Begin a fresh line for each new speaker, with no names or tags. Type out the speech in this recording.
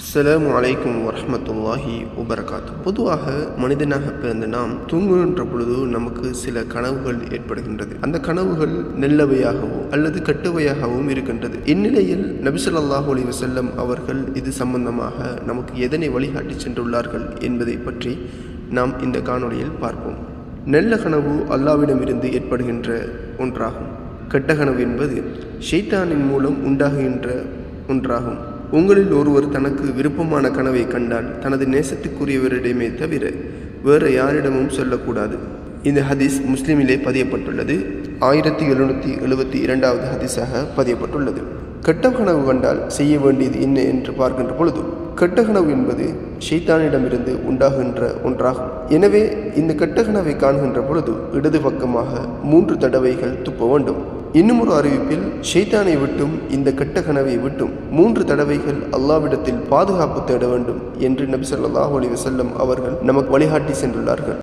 அஸ்ஸலாமு அலைக்கும் வரமத்துல்லாஹி உபரகாத் பொதுவாக மனிதனாக பிறந்த நாம் தூங்குகின்ற பொழுது நமக்கு சில கனவுகள் ஏற்படுகின்றது. அந்த கனவுகள் நல்லவையாகவோ அல்லது கட்டுவையாகவும் இருக்கின்றது. இந்நிலையில் நபிசல்லாஹு அலி வசல்லம் அவர்கள் இது சம்பந்தமாக நமக்கு எதனை வழிகாட்டி சென்றுள்ளார்கள் என்பதை பற்றி நாம் இந்த காணொளியில் பார்ப்போம். நல்ல கனவு அல்லாவிடமிருந்து ஏற்படுகின்ற ஒன்றாகும். கெட்ட கனவு என்பது ஷெய்தானின் மூலம் உண்டாகுகின்ற ஒன்றாகும். உங்களில் ஒருவர் தனக்கு விருப்பமான கனவை கண்டால் தனது நேசத்துக்குரியவரிடமே தவிர வேறு யாரிடமும் சொல்லக்கூடாது. இந்த ஹதீஸ் முஸ்லிமிலே பதியப்பட்டுள்ளது. ஆயிரத்தி எழுநூற்றி எழுபத்தி இரண்டாவது ஹதீஸாக பதியப்பட்டுள்ளது. கெட்ட கனவு கண்டால் செய்ய வேண்டியது என்ன என்று பார்க்கின்ற பொழுது கெட்ட கனவு என்பது ஷைத்தானிடமிருந்து உண்டாகின்ற ஒன்றாகும். எனவே இந்த கெட்ட கனவை காண்கின்ற பொழுது இடது பக்கமாக மூன்று தடவைகள் துப்ப வேண்டும். இன்னும் ஒரு அறிவிப்பில் ஷைத்தானை விட்டும் இந்த கெட்ட கனவை விட்டும் மூன்று தடவைகள் அல்லாவிடத்தில் பாதுகாப்பு தேட வேண்டும் என்று நபி சொல்லாஹ் அலி வசல்லம் அவர்கள் நமக்கு வழிகாட்டி சென்றுள்ளார்கள்.